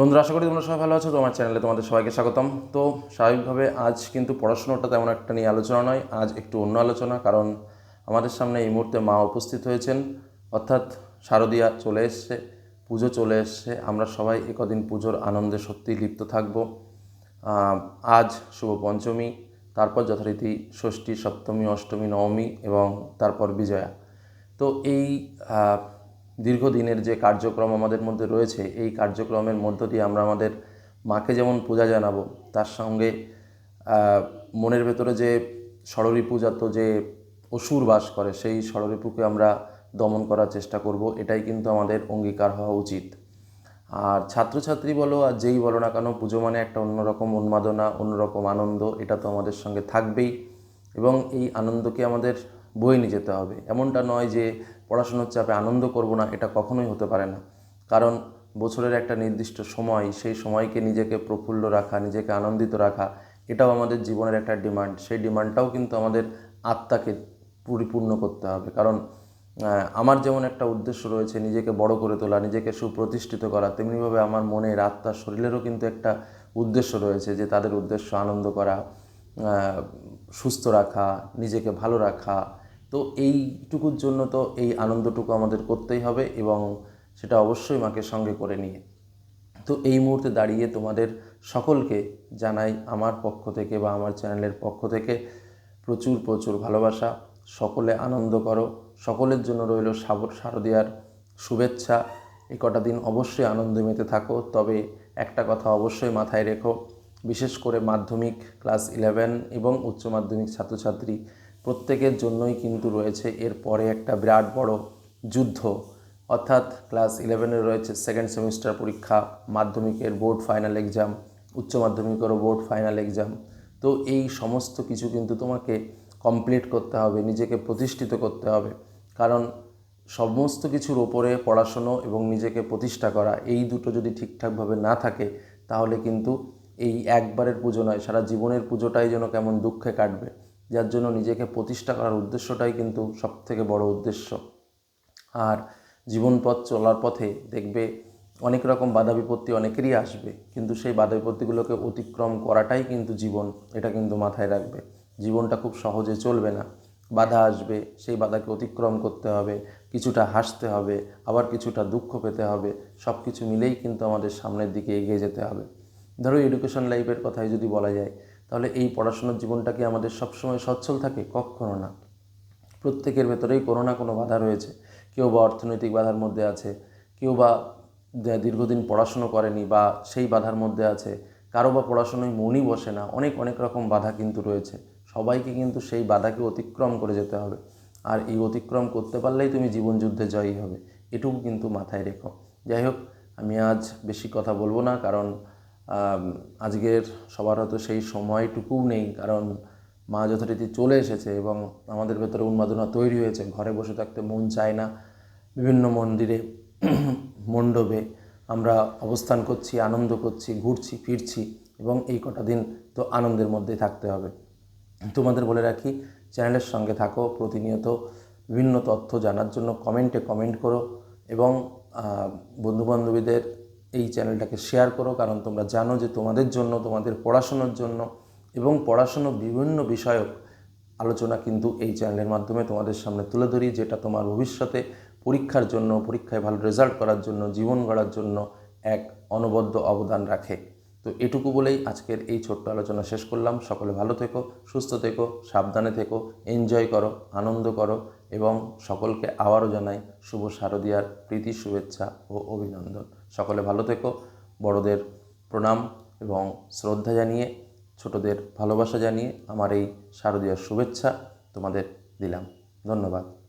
বন্ধুরা, আশা করি তোমরা সবাই ভালো আছো। তোমার চ্যানেলে তোমাদের সবাইকে স্বাগতম। তো স্বাভাবিকভাবে আজ কিন্তু পড়াশোনাটা তেমন একটা নিয়ে আলোচনা নয়, আজ একটু অন্য আলোচনা, কারণ আমাদের সামনে এই মুহূর্তে মা উপস্থিত হয়েছেন। অর্থাৎ শারদীয়া চলে এসছে, পুজো চলে এসছে। আমরা সবাই একদিন পুজোর আনন্দে সত্যিই লিপ্ত থাকব। আজ শুভ পঞ্চমী, তারপর যথারীতি ষষ্ঠী, সপ্তমী, অষ্টমী, নবমী এবং তারপর বিজয়া। তো এই দীর্ঘদিনের যে কার্যক্রম আমাদের মধ্যে রয়েছে, এই কার্যক্রমের মধ্য দিয়ে আমরা আমাদের মাকে যেমন পূজা জানাব, তার সঙ্গে মনের ভেতরে যে ষড়রিপুজাত যে অসুর বাস করে, সেই ষড়রিপুকে আমরা দমন করার চেষ্টা করব, এটাই কিন্তু আমাদের অঙ্গীকার হওয়া উচিত। আর ছাত্রছাত্রী বলো আর যেই বলো না কেন, পুজো মানে একটা অন্যরকম উন্মাদনা, অন্যরকম আনন্দ, এটা তো আমাদের সঙ্গে থাকবেই। এবং এই আনন্দকে আমাদের বয়ে নিয়ে যেতে হবে। এমনটা নয় যে পড়াশোনার চাপে আনন্দ করব না, এটা কখনোই হতে পারে না। কারণ বছরের একটা নির্দিষ্ট সময়, সেই সময়কে নিজেকে প্রফুল্ল রাখা, নিজেকে আনন্দিত রাখা, এটাও আমাদের জীবনের একটা ডিমান্ড। সেই ডিমান্ডটাও কিন্তু আমাদের আত্মাকে পরিপূর্ণ করতে হবে। কারণ আমার যেমন একটা উদ্দেশ্য রয়েছে, নিজেকে বড় করে তোলা, নিজেকে সুপ্রতিষ্ঠিত করা, তেমনিভাবে আমার মনের আত্মার শরীরেরও কিন্তু একটা উদ্দেশ্য রয়েছে যে তাদের উদ্দেশ্য আনন্দ করা সুস্থ রাখা, নিজেকে ভালো রাখা তো এইটুকুর জন্য তো এই আনন্দটুকু আমাদের করতেই হবে এবং সেটা অবশ্যই মাকে সঙ্গে করে নিয়ে। তো এই মুহূর্তে দাঁড়িয়ে তোমাদের সকলকে জানাই আমার পক্ষ থেকে বা আমার চ্যানেলের পক্ষ থেকে প্রচুর প্রচুর ভালোবাসা। সকলে আনন্দ করো। সকলের জন্য রইল শারদীয়ার শুভেচ্ছা। এই কটা দিন অবশ্যই আনন্দ মেতে থাকো। তবে একটা কথা অবশ্যই মাথায় রেখো। বিশেষ করে মাধ্যমিক ক্লাস ইলেভেন এবং উচ্চ মাধ্যমিক ছাত্রছাত্রী প্রত্যেকের জন্যই কিন্তু রয়েছে এর পরে একটা বিরাট বড় যুদ্ধ। অর্থাৎ ক্লাস ইলেভেনের রয়েছে সেকেন্ড সেমিস্টার পরীক্ষা, মাধ্যমিকের বোর্ড ফাইনাল এক্সাম, উচ্চ মাধ্যমিকেরও বোর্ড ফাইনাল এক্সাম। তো এই সমস্ত কিছু কিন্তু তোমাকে কমপ্লিট করতে হবে, নিজেকে প্রতিষ্ঠিত করতে হবে। কারণ সমস্ত কিছুর ওপরে পড়াশুনো এবং নিজেকে প্রতিষ্ঠা করা, এই দুটো যদি ঠিকঠাকভাবে না থাকে, তাহলে কিন্তু এই একবারের পুজো নয়, সারা জীবনের পুজোটাই যেন কেমন দুঃখে কাটবে। যার জন্য নিজেকে প্রতিষ্ঠা করার উদ্দেশ্যটাই কিন্তু সবথেকে বড় উদ্দেশ্য। আর জীবনপথ চলার পথে দেখবে অনেক রকম বাধা বিপত্তি অনেকেরই আসবে, কিন্তু সেই বাধা বিপত্তিগুলোকে অতিক্রম করাটাই কিন্তু জীবন, এটা কিন্তু মাথায় রাখবে। জীবনটা খুব সহজে চলবে না। বাধা আসবে, সেই বাধাকে অতিক্রম করতে হবে, কিছুটা হাসতে হবে, আবার কিছুটা দুঃখ পেতে হবে সব কিছু মিলেই কিন্তু আমাদের সামনের দিকে এগিয়ে যেতে হবে। ধরো এডুকেশন লাইফের কথাই যদি বলা যায় তাহলে এই পড়াশোনার জীবনটা কি আমাদের সবসময় সচ্ছল থাকে? কখনো না। প্রত্যেকের ভেতরেই কোনো না কোনো বাধা রয়েছে। কেউ বা অর্থনৈতিক বাধার মধ্যে আছে, কেউ বা দীর্ঘদিন পড়াশুনো করেনি বা সেই বাধার মধ্যে আছে, কারও বা পড়াশোনায় মনই বসে না, অনেক অনেক রকম বাধা কিন্তু রয়েছে। সবাইকে কিন্তু সেই বাধাকে অতিক্রম করে যেতে হবে। আর এই অতিক্রম করতে পারলেই তুমি জীবনযুদ্ধে জয়ী হবে। এটুকু কিন্তু মাথায় রেখো। যাই হোক, আমি আজ বেশি কথা বলব না, কারণ আজকের সবার হয়তো সেই সময়টুকুও নেই, কারণ মা যথারীতি চলে এসেছে এবং আমাদের ভেতরে উন্মাদনা তৈরি হয়েছে। ঘরে বসে থাকতে মন চায় না। বিভিন্ন মন্দিরে মণ্ডপে আমরা অবস্থান করছি, আনন্দ করছি, ঘুরছি, ফিরছি এবং এই কটা দিন তো আনন্দের মধ্যেই থাকতে হবে। তোমাদের বলে রাখি, চ্যানেলের সঙ্গে থাকো, প্রতিনিয়ত বিভিন্ন তথ্য জানার জন্য কমেন্টে কমেন্ট করো এবং বন্ধুবান্ধবীদের এই চ্যানেলটাকে শেয়ার করো, কারণ তোমরা জানো যে তোমাদের জন্য, তোমাদের পড়াশোনার জন্য এবং পড়াশুনো বিভিন্ন বিষয়ক আলোচনা কিন্তু এই চ্যানেলের মাধ্যমে তোমাদের সামনে তুলে ধরি, যেটা তোমার ভবিষ্যতে পরীক্ষার জন্য, পরীক্ষায় ভালো রেজাল্ট করার জন্য, জীবন গড়ার জন্য এক অনবদ্য অবদান রাখে। তো এটুকু বলেই আজকের এই ছোট্ট আলোচনা শেষ করলাম। সকলে ভালো থেকো, সুস্থ থেকো, সাবধানে থেকো এনজয় করো, আনন্দ করো এবং সকলকে আবারও জানাই শুভ শারদীয়ার প্রীতি, শুভেচ্ছা ও অভিনন্দন। সকলে ভালো থেকো। বড়দের প্রণাম এবং শ্রদ্ধা জানিয়ে, ছোটদের ভালোবাসা জানিয়ে আমার এই শারদীয়ার শুভেচ্ছা তোমাদের দিলাম। ধন্যবাদ।